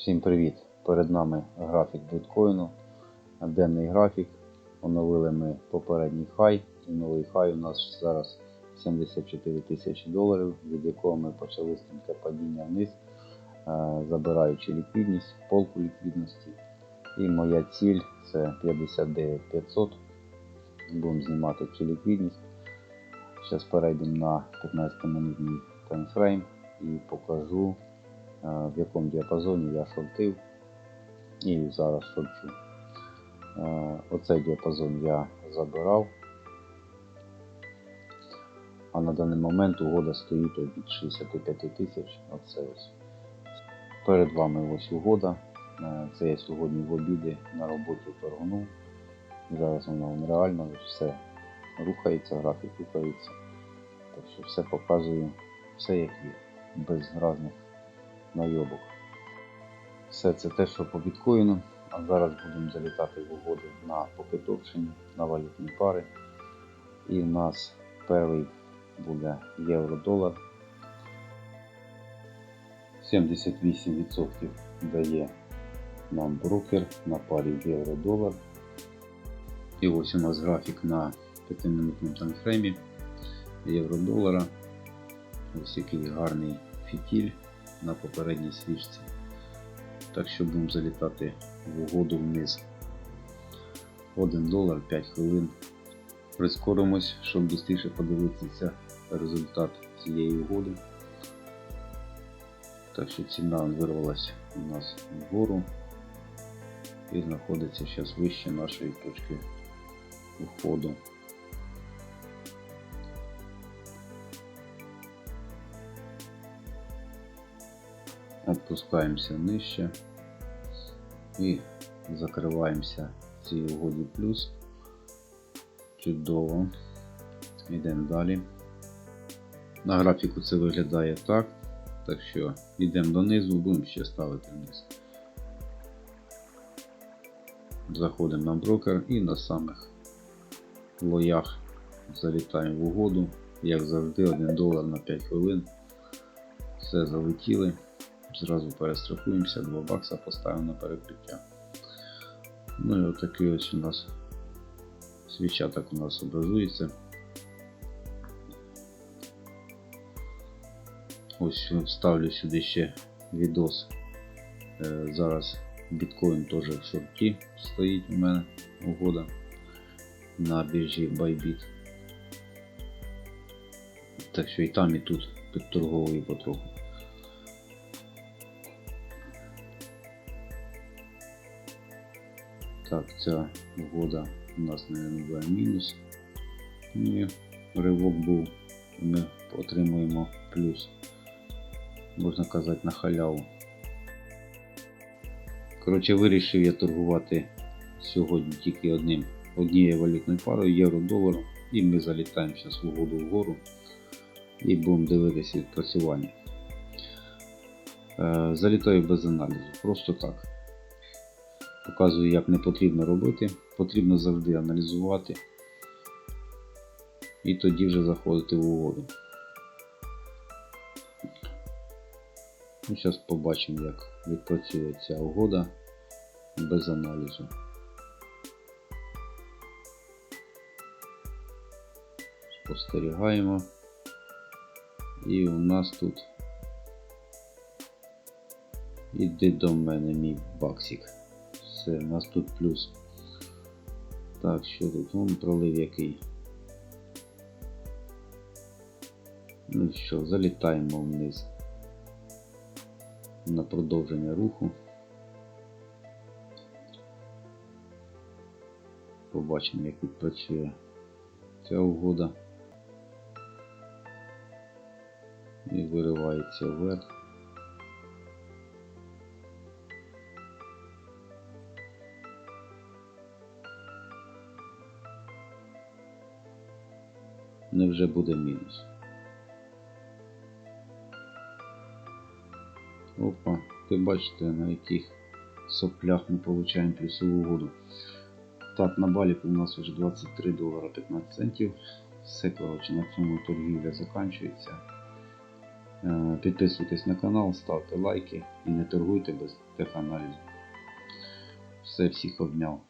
Всім привіт! Перед нами графік біткоїну. Денний графік. Оновили ми попередній хай. І новий хай у нас зараз 74 тисячі доларів, від якого ми почали стрімке падіння вниз, е, забираючи ліквідність, полку ліквідності. І моя ціль це 59 500. Будемо знімати цю ліквідність. Зараз перейдемо на 15-минутний таймфрейм і покажу в якому діапазоні я шортив і зараз шорчу. Е, Оцей діапазон я забирав, а на даний момент угода стоїть від 65 тисяч. Оце ось. Перед вами ось угода. Е, Це я сьогодні в обіді на роботі торгнув. Зараз воно реально все рухається, графік рухається. Так що все показую, все як є, без різних найобок. Все це те, що по біткоїну. А зараз будемо залітати в угоди на покитовщині, на валютні пари. І в нас перший буде євро-долар. 78% дає нам брокер на парі євро-долар. І ось у нас графік на 5-минутному таймфреймі євро-долара. Ось який гарний фітіль на попередній свічці. Так що будемо залітати в угоду вниз. 1 долар 5 хвилин. Прискоримось, щоб швидше подивитися результат цієї угоди. Так що ціна вирвалася у нас вгору і знаходиться зараз вище нашої точки входу. Опускаємося нижче і закриваємося в цій угоді плюс. Чудово. Йдемо далі. На графіку це виглядає так. Так що йдемо донизу, будемо ще ставити вниз. Заходимо на брокер і на самих лоях залітаємо в угоду. Як завжди, 1 долар на 5 хвилин. Все залетіли. Зразу перестрахуємося, 2 бакса поставимо на перекриття. Ну і отакий ось у нас свіча так у нас образується. Ось вставлю сюди ще відос. Е, Зараз біткоін теж в шорті стоїть у мене угода на біржі Bybit. Так що і там, і тут підторговую потроху. Так, ця угода у нас, мабуть, буде мінус. І ривок був, ми отримуємо плюс. Можна казати на халяву. Коротше, вирішив я торгувати сьогодні тільки одним, однією валютною парою євро-доларом. І ми залітаємо зараз в угоду вгору і будемо дивитися відпрацювання. Е, залітаю без аналізу, просто так. Показую, як не потрібно робити. Потрібно завжди аналізувати і тоді вже заходити в угоду. Ну, Зараз побачимо, як відпрацює ця угода без аналізу. Спостерігаємо. І у нас тут іди до мене мій баксик. Все, у нас тут плюс. Так, що тут? Вон пролив який. Ну що, залітаємо вниз на продовження руху. Побачимо, як відпрацює ця угода. І виривається вверх. Невже буде мінус? Опа, ви бачите на яких соплях ми получаємо плюсову угоду. Так, на баліку у нас вже 23 долара 15 центів. Все, коротше, на цьому торгівля закінчується. Е, Підписуйтесь на канал, ставте лайки і не торгуйте без теханалізу. Все, всіх обняв.